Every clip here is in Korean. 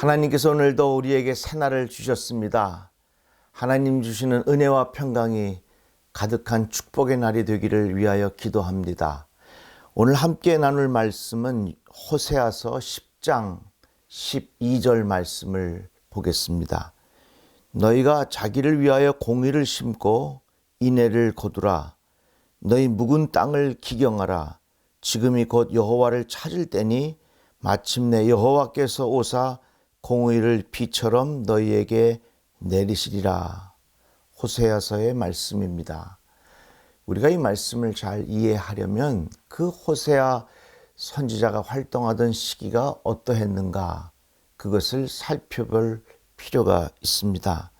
하나님께서 오늘도 우리에게 새날을 주셨습니다. 하나님 주시는 은혜와 평강이 가득한 축복의 날이 되기를 위하여 기도합니다. 오늘 함께 나눌 말씀은 호세아서 10장 12절 말씀을 보겠습니다. 너희가 자기를 위하여 공의를 심고 인애를 거두라. 너희 묵은 땅을 기경하라. 지금이 곧 여호와를 찾을 때니 마침내 여호와께서 오사 공의를 비처럼 너희에게 내리시리라. 호세아서의 말씀입니다. 우리가 이 말씀을 잘 이해하려면 그 호세아 선지자가 활동하던 시기가 어떠했는가 그것을 살펴볼 필요가 있습니다.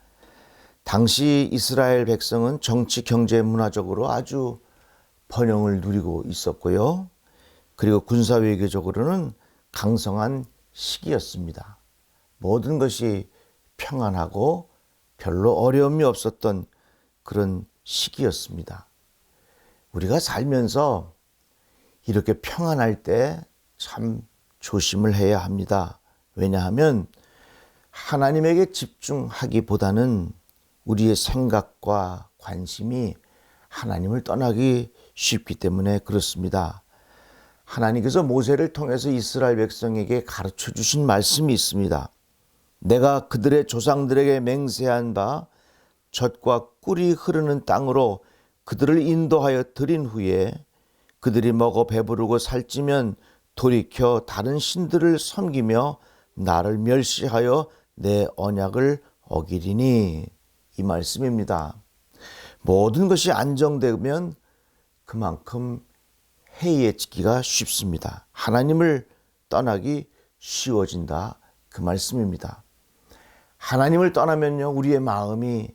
당시 이스라엘 백성은 정치, 경제, 문화적으로 아주 번영을 누리고 있었고요. 그리고 군사 외교적으로는 강성한 시기였습니다. 모든 것이 평안하고 별로 어려움이 없었던 그런 시기였습니다. 우리가 살면서 이렇게 평안할 때 참 조심을 해야 합니다. 왜냐하면 하나님에게 집중하기보다는 우리의 생각과 관심이 하나님을 떠나기 쉽기 때문에 그렇습니다. 하나님께서 모세를 통해서 이스라엘 백성에게 가르쳐 주신 말씀이 있습니다. 내가 그들의 조상들에게 맹세한 바 젖과 꿀이 흐르는 땅으로 그들을 인도하여 드린 후에 그들이 먹어 배부르고 살찌면 돌이켜 다른 신들을 섬기며 나를 멸시하여 내 언약을 어기리니 이 말씀입니다. 모든 것이 안정되면 그만큼 해이해지기가 쉽습니다. 하나님을 떠나기 쉬워진다. 그 말씀입니다. 하나님을 떠나면요, 우리의 마음이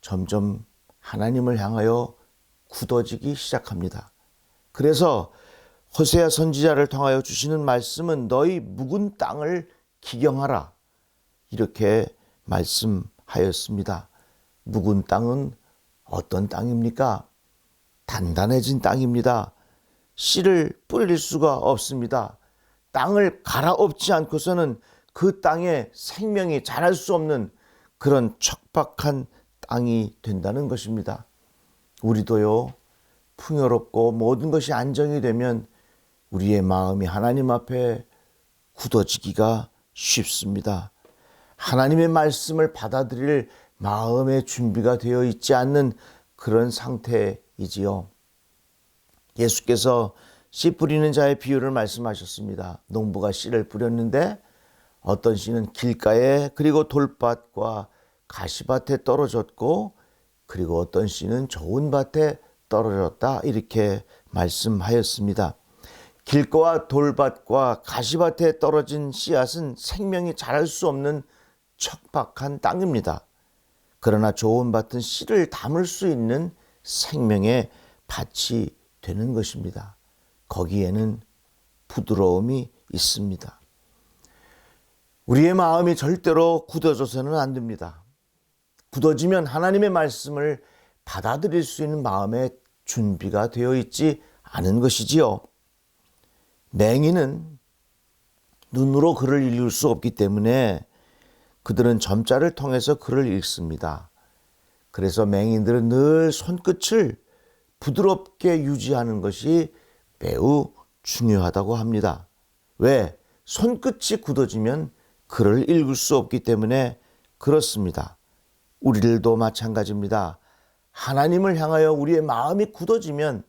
점점 하나님을 향하여 굳어지기 시작합니다. 그래서 호세아 선지자를 통하여 주시는 말씀은 너희 묵은 땅을 기경하라. 이렇게 말씀하였습니다. 묵은 땅은 어떤 땅입니까? 단단해진 땅입니다. 씨를 뿌릴 수가 없습니다. 땅을 갈아엎지 않고서는 그 땅에 생명이 자랄 수 없는 그런 척박한 땅이 된다는 것입니다. 우리도요, 풍요롭고 모든 것이 안정이 되면 우리의 마음이 하나님 앞에 굳어지기가 쉽습니다. 하나님의 말씀을 받아들일 마음의 준비가 되어 있지 않는 그런 상태이지요. 예수께서 씨 뿌리는 자의 비유를 말씀하셨습니다. 농부가 씨를 뿌렸는데 어떤 씨는 길가에 그리고 돌밭과 가시밭에 떨어졌고 그리고 어떤 씨는 좋은 밭에 떨어졌다 이렇게 말씀하였습니다. 길가와 돌밭과 가시밭에 떨어진 씨앗은 생명이 자랄 수 없는 척박한 땅입니다. 그러나 좋은 밭은 씨를 담을 수 있는 생명의 밭이 되는 것입니다. 거기에는 부드러움이 있습니다. 우리의 마음이 절대로 굳어져서는 안 됩니다. 굳어지면 하나님의 말씀을 받아들일 수 있는 마음의 준비가 되어 있지 않은 것이지요. 맹인은 눈으로 글을 읽을 수 없기 때문에 그들은 점자를 통해서 글을 읽습니다. 그래서 맹인들은 늘 손끝을 부드럽게 유지하는 것이 매우 중요하다고 합니다. 왜? 손끝이 굳어지면 글을 읽을 수 없기 때문에 그렇습니다. 우리들도 마찬가지입니다. 하나님을 향하여 우리의 마음이 굳어지면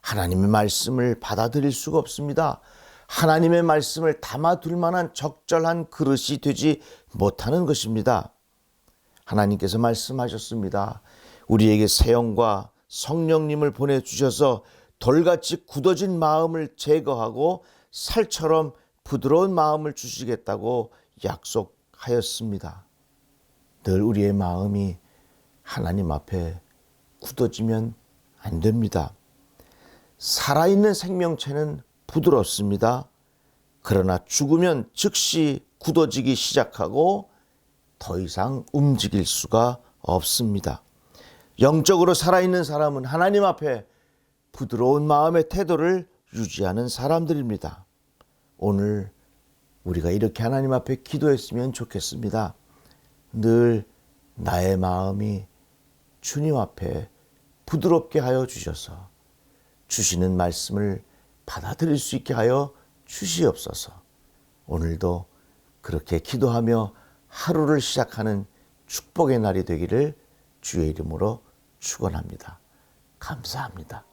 하나님의 말씀을 받아들일 수가 없습니다. 하나님의 말씀을 담아둘 만한 적절한 그릇이 되지 못하는 것입니다. 하나님께서 말씀하셨습니다. 우리에게 세영과 성령님을 보내주셔서 돌같이 굳어진 마음을 제거하고 살처럼 부드러운 마음을 주시겠다고 약속하였습니다. 늘 우리의 마음이 하나님 앞에 굳어지면 안 됩니다. 살아있는 생명체는 부드럽습니다. 그러나 죽으면 즉시 굳어지기 시작하고 더 이상 움직일 수가 없습니다. 영적으로 살아있는 사람은 하나님 앞에 부드러운 마음의 태도를 유지하는 사람들입니다. 오늘 우리가 이렇게 하나님 앞에 기도했으면 좋겠습니다. 늘 나의 마음이 주님 앞에 부드럽게 하여 주셔서 주시는 말씀을 받아들일 수 있게 하여 주시옵소서. 오늘도 그렇게 기도하며 하루를 시작하는 축복의 날이 되기를 주의 이름으로 축원합니다. 감사합니다.